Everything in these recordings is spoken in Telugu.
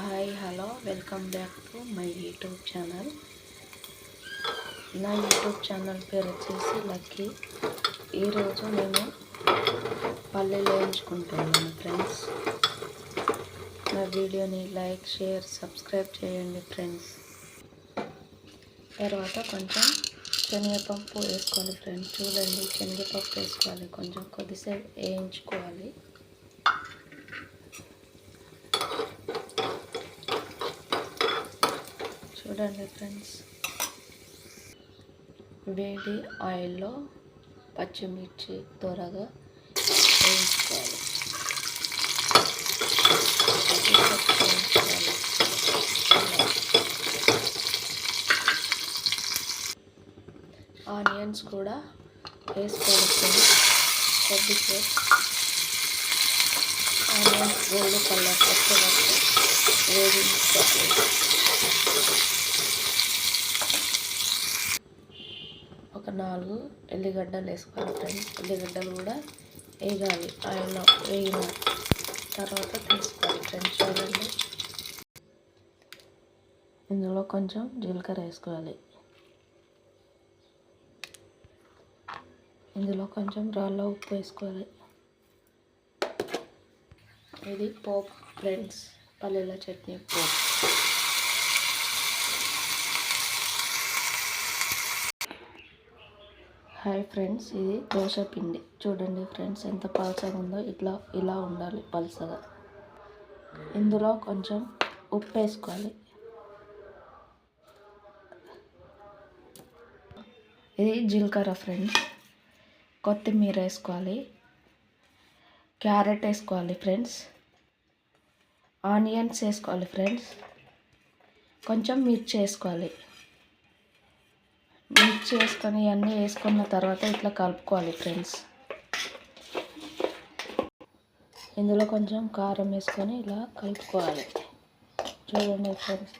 Hi hello welcome back to my YouTube channel. నా యూట్యూబ్ ఛానల్ పేరు వచ్చేసి లక్కీ. ఈరోజు నేను పల్లెలు వేయించుకుంటున్నాను ఫ్రెండ్స్. నా వీడియోని లైక్ షేర్ సబ్స్క్రైబ్ చేయండి ఫ్రెండ్స్. తర్వాత కొంచెం శనగపప్పు వేసుకోవాలి ఫ్రెండ్స్. చూడండి శనగపప్పు వేసుకోవాలి కొంచెం కొద్దిసేపు వేయించుకోవాలి. చూడండి ఫ్రెండ్స్. వేడి ఆయిల్లో పచ్చిమిర్చి త్వరగా వేయించుకోవాలి. ఆనియన్స్ కూడా వేసుకోవాలి. ఫ్రెండ్స్ కొద్దిసేపు ఆనియన్స్ గోల్డ్ కలర్ వచ్చే వరకు వేయించుకోవాలి. నాలుగు ఎల్లిగడ్డలు వేసుకోవాలి ఫ్రెండ్స్. ఎల్లిగడ్డలు కూడా వేయాలి ఆయిల్లో వేగిన తర్వాత తీసుకోవాలి ఫ్రెండ్స్ చూడండి. ఇందులో కొంచెం జీలకర్ర వేసుకోవాలి. ఇందులో కొంచెం రాళ్ళ ఉప్పు వేసుకోవాలి. ఇది పోప్ ఫ్రెండ్స్. పల్లెల చట్నీ పోప్. హాయ్ ఫ్రెండ్స్ ఇది దోశ పిండి. చూడండి ఫ్రెండ్స్ ఎంత పలసగా ఉందో ఇట్లా ఇలా ఉండాలి పలసగా. ఇందులో కొంచెం ఉప్పు వేసుకోవాలి. ఇది జీలకర్ర ఫ్రెండ్స్. కొత్తిమీర వేసుకోవాలి. క్యారెట్ వేసుకోవాలి ఫ్రెండ్స్. ఆనియన్స్ వేసుకోవాలి ఫ్రెండ్స్. కొంచెం మిర్చి వేసుకోవాలి. మిక్స్ చేసుకొని ఇవన్నీ వేసుకున్న తర్వాత ఇట్లా కలుపుకోవాలి ఫ్రెండ్స్. ఇందులో కొంచెం కారం వేసుకొని ఇలా కలుపుకోవాలి. చూడండి ఫ్రెండ్స్.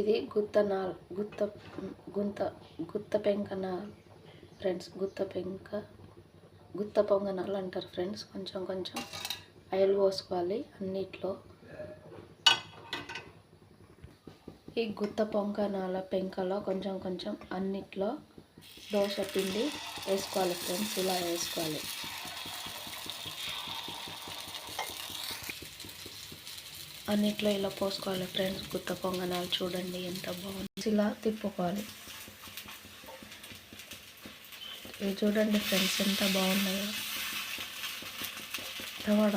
ఇది గుత్తనాల్ గుత్త గుంత గుత్త పెంకనాల్ ఫ్రెండ్స్ గుత్త పెంక గుత్త పొంగనాలు అంటారు ఫ్రెండ్స్ కొంచెం కొంచెం ఆయిల్ పోసుకోవాలి అన్నిట్లో. ఈ గుత్త పొంగనాల పెంకలో కొంచెం కొంచెం అన్నిట్లో దోశ పిండి వేసుకోవాలి ఫ్రెండ్స్ ఇలా వేసుకోవాలి. అన్నిట్లో ఇలా పోసుకోవాలి ఫ్రెండ్స్. గుత్త పొంగనాలు చూడండి ఎంత బాగుంది. ఇలా తిప్పుకోవాలి. ఇవి చూడండి ఫ్రెండ్స్ ఎంత బాగున్నాయో. వడ